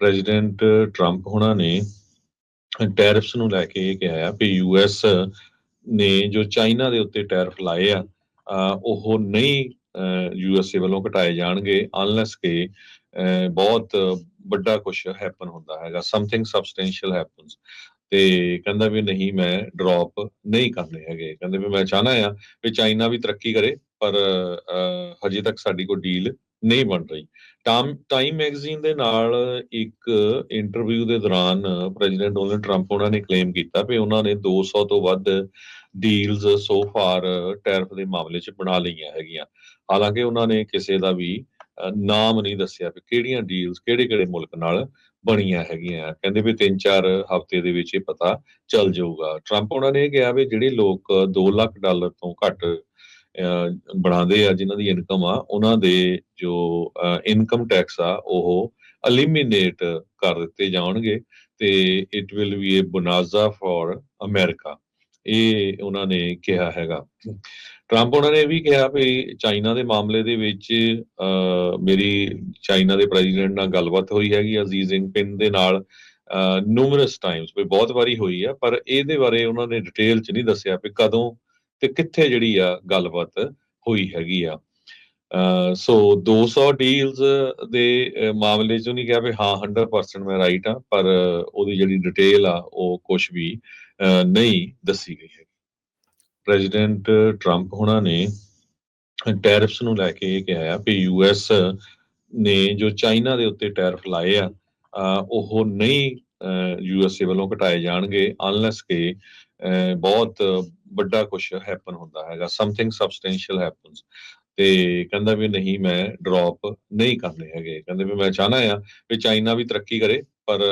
President Trump ਹੁਣਾਂ ਨੇ tariffs ਨੂੰ ਲੈ ਕੇ ਇਹ ਕਿਹਾ ਆ ਕਿ ਯੂਐਸ ਨੇ ਜੋ ਚਾਈਨਾ ਦੇ ਉੱਤੇ ਟੈਰਿਫ ਲਾਏ ਆ ਉਹ ਨਹੀਂ ਯੂਐਸਏ ਵੱਲੋਂ ਘਟਾਏ ਜਾਣਗੇ ਅਨਲੈਸ ਕਿ ਬਹੁਤ ਵੱਡਾ ਕੁਝ ਹੈਪਨ ਹੁੰਦਾ ਹੈਗਾ ਸਮਥਿੰਗ ਸਬਸਟੈਂਸ਼ੀਅਲ ਹੈਪਨਸ ਤੇ ਕਹਿੰਦਾ ਵੀ ਨਹੀਂ, ਮੈਂ ਡ੍ਰੌਪ ਨਹੀਂ ਕਰਨੇ ਹੈਗੇ। ਕਹਿੰਦੇ ਵੀ ਮੈਂ ਚਾਹਨਾ ਆ ਵੀ ਚਾਈਨਾ ਵੀ ਤਰੱਕੀ ਕਰੇ, ਪਰ ਹਜੇ ਤੱਕ ਸਾਡੀ ਕੋਈ ਡੀਲ ਨਹੀਂ ਬਣ ਰਹੀ। ਟਾਈਮ ਮੈਗਜ਼ੀਨ ਦੇ ਨਾਲ ਇੱਕ ਇੰਟਰਵਿਊ ਦੇ ਦੌਰਾਨ ਪ੍ਰੈਜ਼ੀਡੈਂਟ ਡੋਨਲਡ ਟਰੰਪ ਉਹਨਾਂ ਨੇ ਕਲੇਮ ਕੀਤਾ ਵੀ ਉਹਨਾਂ ਨੇ 200 ਤੋਂ ਵੱਧ ਡੀਲਸ ਸੋ ਫਾਰ ਟੈਰਿਫ ਦੇ ਮਾਮਲੇ 'ਚ ਬਣਾ ਲਈਆਂ ਹੈਗੀਆਂ। ਹਾਲਾਂਕਿ ਉਹਨਾਂ ਨੇ ਕਿਸੇ ਦਾ ਵੀ ਨਾਮ ਨਹੀਂ ਦੱਸਿਆ ਵੀ ਕਿਹੜੀਆਂ ਡੀਲਸ ਕਿਹੜੇ-ਕਿਹੜੇ ਮੁਲਕ ਨਾਲ ਬਣੀਆਂ ਹੈਗੀਆਂ। ਕਹਿੰਦੇ ਵੀ 3-4 ਹਫ਼ਤੇ ਦੇ ਵਿੱਚ ਇਹ ਪਤਾ ਚੱਲ ਜਾਊਗਾ। ਟਰੰਪ ਉਹਨਾਂ ਨੇ ਇਹ ਕਿਹਾ ਵੀ ਜਿਹੜੇ ਲੋਕ 2 ਲੱਖ ਡਾਲਰ ਤੋਂ ਘੱਟ ਬਣਾਉਂਦੇ ਆ ਜਿਨ੍ਹਾਂ ਦੀ ਇਨਕਮ ਆ ਉਹਨਾਂ ਦੇ ਜੋ ਇਨਕਮ ਟੈਕਸ ਆ ਉਹ ਐਲੀਮੀਨੇਟ ਕਰ ਦਿੱਤੇ ਜਾਣਗੇ ਤੇ it will be a bonanza for America ਇਹ ਉਹਨਾਂ ਨੇ ਕਿਹਾ ਹੈਗਾ। ਟਰੰਪ ਉਹਨਾਂ ਨੇ ਇਹ ਵੀ ਕਿਹਾ ਵੀ ਚਾਈਨਾ ਦੇ ਮਾਮਲੇ ਦੇ ਵਿੱਚ ਅਹ, ਮੇਰੀ ਚਾਈਨਾ ਦੇ ਪ੍ਰੈਜ਼ੀਡੈਂਟ ਨਾਲ ਗੱਲਬਾਤ ਹੋਈ ਹੈਗੀ ਅਜ਼ੀਜ਼ ਜਿਨਪਿੰਗ ਦੇ ਨਾਲ ਨੂਮਰਸ ਟਾਈਮਸ ਵੀ ਬਹੁਤ ਵਾਰੀ ਹੋਈ ਆ ਪਰ ਇਹਦੇ ਬਾਰੇ ਉਹਨਾਂ ਨੇ ਡਿਟੇਲ ਚ ਨਹੀਂ ਦੱਸਿਆ ਵੀ ਕਦੋਂ ਤੇ ਕਿੱਥੇ ਜਿਹੜੀ ਆ ਗੱਲਬਾਤ ਹੋਈ ਹੈਗੀ ਆ? ਅਹ, ਸੋ 200 ਡੀਲਸ ਦੇ ਮਾਮਲੇ ਚ ਨਹੀਂ ਕਿਹਾ ਵੀ ਹਾਂ 100% ਮੈਂ ਰਾਈਟ ਆ ਪਰ ਉਹਦੀ ਜਿਹੜੀ ਡਿਟੇਲ ਆ ਉਹ ਕੁਝ ਵੀ ਅਹ, ਨਹੀਂ ਦੱਸੀ ਗਈ ਹੈ ਪ੍ਰੈਜ਼ੀਡੈਂਟ ਟਰੰਪ ਹੁਣਾਂ ਨੇ ਟੈਰਿਫਸ ਨੂੰ ਲੈ ਕੇ ਇਹ ਕਿਹਾ ਆ ਕਿ ਯੂਐਸ ਨੇ ਜੋ ਚਾਈਨਾ ਦੇ ਉੱਤੇ ਟੈਰਿਫ ਲਾਏ ਆ ਉਹ ਨਹੀਂ ਯੂਐਸਏ ਵੱਲੋਂ ਘਟਾਏ ਜਾਣਗੇ ਅਨਲੈਸ ਕਿ ਅਹ, ਬਹੁਤ ਵੱਡਾ ਕੁਝ ਹੈਪਨ ਹੁੰਦਾ ਹੈਗਾ ਸਮਥਿੰਗ ਸਬਸਟੈਂਸ਼ੀਅਲ ਹੈਪਨਸ ਤੇ ਕਹਿੰਦਾ ਵੀ ਨਹੀਂ, ਮੈਂ ਡ੍ਰੌਪ ਨਹੀਂ ਕਰਨੇ ਹੈਗੇ। ਕਹਿੰਦੇ ਵੀ ਮੈਂ ਚਾਹਨਾ ਆ ਵੀ ਚਾਈਨਾ ਵੀ ਤਰੱਕੀ ਕਰੇ, ਪਰ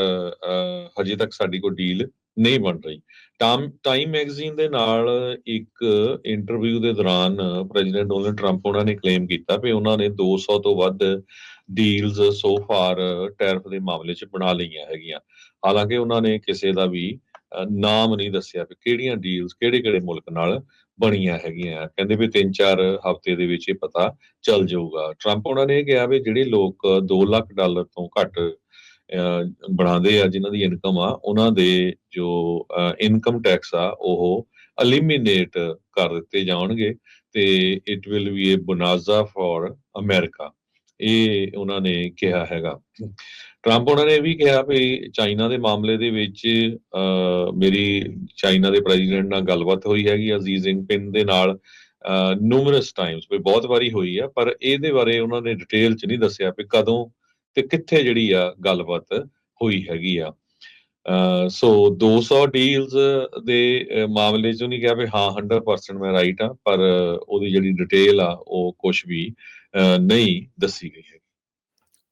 ਹਜੇ ਤੱਕ ਸਾਡੀ ਕੋਈ ਡੀਲ ਨਹੀਂ ਬਣ ਰਹੀ। ਟਾਈਮ ਟਾਈਮ ਮੈਗਜ਼ੀਨ ਦੇ ਨਾਲ ਇੱਕ ਇੰਟਰਵਿਊ ਦੇ ਦੌਰਾਨ ਪ੍ਰੈਜ਼ੀਡੈਂਟ ਡੋਨਲਡ ਟਰੰਪ ਉਹਨਾਂ ਨੇ ਕਲੇਮ ਕੀਤਾ ਵੀ ਉਹਨਾਂ ਨੇ 200 ਤੋਂ ਵੱਧ ਡੀਲਸ ਸੋ ਫਾਰ ਟੈਰਿਫ ਦੇ ਮਾਮਲੇ 'ਚ ਬਣਾ ਲਈਆਂ ਹੈਗੀਆਂ। ਹਾਲਾਂਕਿ ਉਹਨਾਂ ਨੇ ਕਿਸੇ ਦਾ ਵੀ ਨਾਮ ਨਹੀਂ ਦੱਸਿਆ ਵੀ ਕਿਹੜੀਆਂ ਡੀਲਸ ਕਿਹੜੇ-ਕਿਹੜੇ ਮੁਲਕ ਨਾਲ ਬਣੀਆਂ ਹੈਗੀਆਂ। ਕਹਿੰਦੇ ਵੀ 3-4 ਹਫ਼ਤੇ ਦੇ ਵਿੱਚ ਇਹ ਪਤਾ ਚੱਲ ਜਾਊਗਾ। ਟਰੰਪ ਉਹਨਾਂ ਨੇ ਇਹ ਕਿਹਾ ਵੀ ਜਿਹੜੇ ਲੋਕ 2 ਲੱਖ ਡਾਲਰ ਤੋਂ ਘੱਟ ਬਣਾਉਂਦੇ ਆ, ਜਿਨ੍ਹਾਂ ਦੀ ਇਨਕਮ ਆ, ਉਹਨਾਂ ਦੇ ਜੋ ਇਨਕਮ ਟੈਕਸ ਆ, ਉਹ ਐਲੀਮੀਨੇਟ ਕਰ ਦਿੱਤੇ ਜਾਣਗੇ ਤੇ it will be a bonanza for America ਇਹ ਉਹਨਾਂ ਨੇ ਕਿਹਾ ਹੈਗਾ। ਟਰੰਪ ਉਹਨਾਂ ਨੇ ਇਹ ਵੀ ਕਿਹਾ ਵੀ ਚਾਈਨਾ ਦੇ ਮਾਮਲੇ ਦੇ ਵਿੱਚ ਅਹ, ਮੇਰੀ ਚਾਈਨਾ ਦੇ ਪ੍ਰੈਜ਼ੀਡੈਂਟ ਨਾਲ ਗੱਲਬਾਤ ਹੋਈ ਹੈਗੀ ਅਜ਼ੀਜ਼ ਜਿਨਪਿੰਗ ਦੇ ਨਾਲ ਨੂਮਰਸ ਟਾਈਮਸ ਵੀ ਬਹੁਤ ਵਾਰੀ ਹੋਈ ਆ ਪਰ ਇਹਦੇ ਬਾਰੇ ਉਹਨਾਂ ਨੇ ਡਿਟੇਲ ਚ ਨਹੀਂ ਦੱਸਿਆ ਵੀ ਕਦੋਂ ਤੇ ਕਿੱਥੇ ਜਿਹੜੀ ਆ ਗੱਲਬਾਤ ਹੋਈ ਹੈਗੀ ਆ। ਅਹ, ਸੋ 200 ਡੀਲਸ ਦੇ ਮਾਮਲੇ ਚ ਨਹੀਂ ਕਿਹਾ ਵੀ ਹਾਂ 100% ਮੈਂ ਰਾਈਟ ਆ ਪਰ ਉਹਦੀ ਜਿਹੜੀ ਡਿਟੇਲ ਆ ਉਹ ਕੁਝ ਵੀ ਨਹੀਂ ਦੱਸੀ ਗਈ ਹੈ